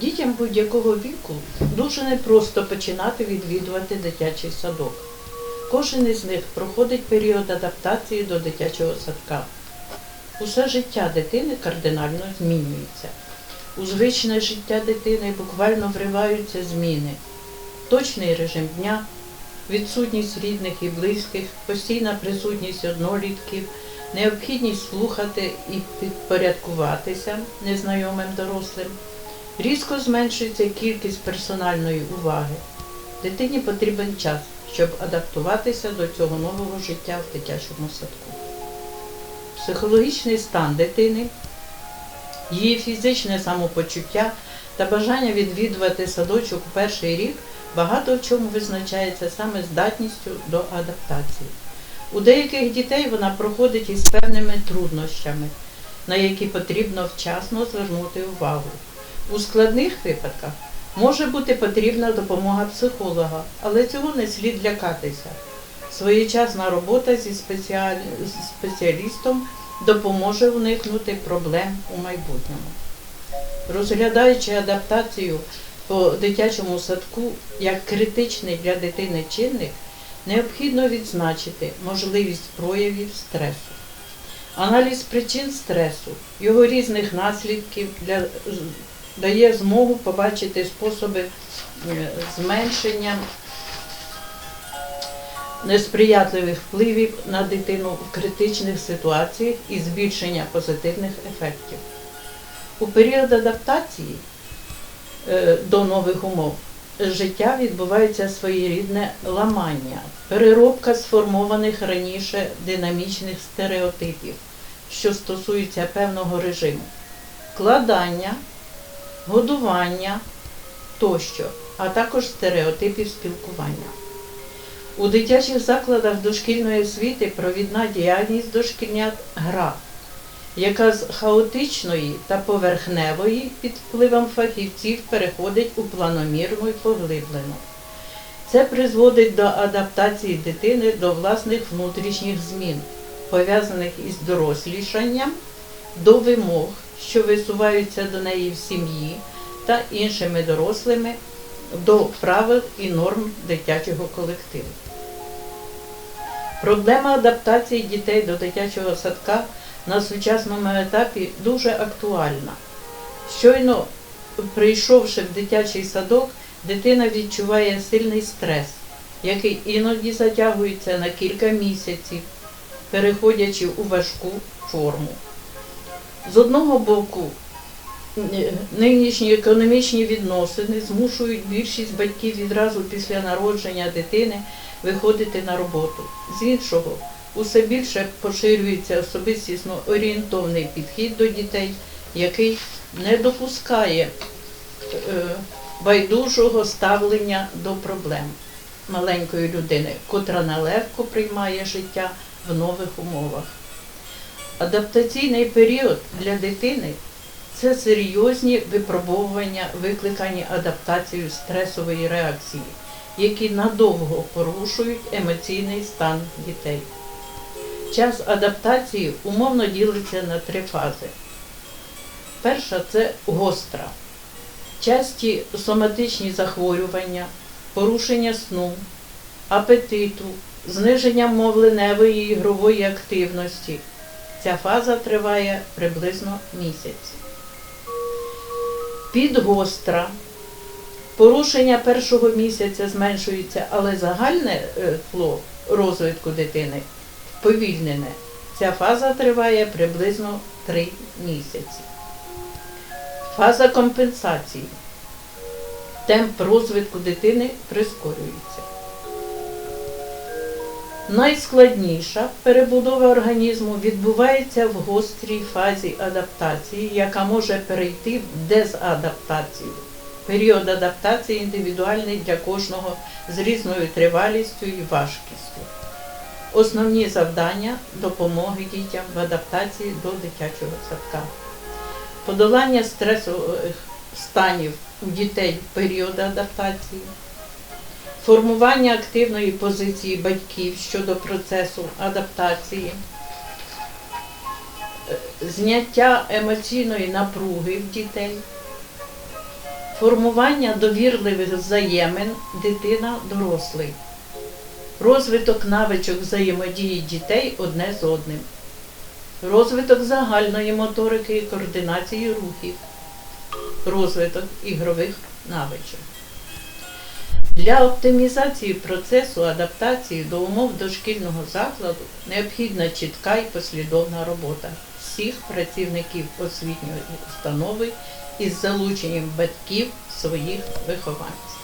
Дітям будь-якого віку дуже непросто починати відвідувати дитячий садок. Кожен із них проходить період адаптації до дитячого садка. Усе життя дитини кардинально змінюється. У звичне життя дитини буквально вриваються зміни. Точний режим дня, відсутність рідних і близьких, постійна присутність однолітків, необхідність слухати і підпорядкуватися незнайомим дорослим. Різко зменшується кількість персональної уваги. Дитині потрібен час, щоб адаптуватися до цього нового життя в дитячому садку. Психологічний стан дитини, її фізичне самопочуття та бажання відвідувати садочок у перший рік багато в чому визначається саме здатністю до адаптації. У деяких дітей вона проходить із певними труднощами, на які потрібно вчасно звернути увагу. У складних випадках може бути потрібна допомога психолога, але цього не слід лякатися. Своєчасна робота зі спеціалістом допоможе уникнути проблем у майбутньому. Розглядаючи адаптацію по дитячому садку як критичний для дитини чинник, необхідно відзначити можливість проявів стресу. Аналіз причин стресу, його різних наслідків для, дає змогу побачити способи е, зменшення несприятливих впливів на дитину в критичних ситуаціях і збільшення позитивних ефектів. У період адаптації е, до нових умов життя відбувається своєрідне ламання, переробка сформованих раніше динамічних стереотипів, що стосуються певного режиму, кладання, годування тощо, а також стереотипів спілкування. У дитячих закладах дошкільної освіти провідна діяльність дошкільнят гра, яка з хаотичної та поверхневої під впливом фахівців переходить у планомірну і поглиблену. Це призводить до адаптації дитини до власних внутрішніх змін, пов'язаних із дорослішанням, до вимог, що висуваються до неї в сім'ї та іншими дорослими до правил і норм дитячого колективу. Проблема адаптації дітей до дитячого садка на сучасному етапі дуже актуальна. Щойно прийшовши в дитячий садок, дитина відчуває сильний стрес, який іноді затягується на кілька місяців, переходячи у важку форму. З одного боку, Нинішні економічні відносини змушують більшість батьків відразу після народження дитини виходити на роботу. З іншого, усе більше поширюється особистісно орієнтовний підхід до дітей, який не допускає е, байдужого ставлення до проблем маленької людини, котра нелегко приймає життя в нових умовах. Адаптаційний період для дитини це серйозні випробовування, викликані адаптацією стресової реакції, які надовго порушують емоційний стан дітей. Час адаптації умовно ділиться на три фази. Перша це гостра. Часті соматичні захворювання, порушення сну, апетиту, зниження мовленевої ігрової активності. Ця фаза триває приблизно місяць підгостра. Порушення першого місяця зменшується, але загальне е, тло розвитку дитини повільнене. Ця фаза триває приблизно 3 місяці. Фаза компенсації. Темп розвитку дитини прискорюється. Найскладніша перебудова організму відбувається в гострій фазі адаптації, яка може перейти в дезадаптацію. Період адаптації індивідуальний для кожного з різною тривалістю і важкістю. Основні завдання допомоги дітям в адаптації до дитячого садка. Подолання стресових станів у дітей в період адаптації формування активної позиції батьків щодо процесу адаптації, е, зняття емоційної напруги в дітей, формування довірливих взаємин дитина дорослий, розвиток навичок взаємодії дітей одне з одним, розвиток загальної моторики і координації рухів, розвиток ігрових навичок. Для оптимізації процесу адаптації до умов дошкільного закладу необхідна чітка і послідовна робота всіх працівників освітньої установи із залученням батьків своїх вихованців.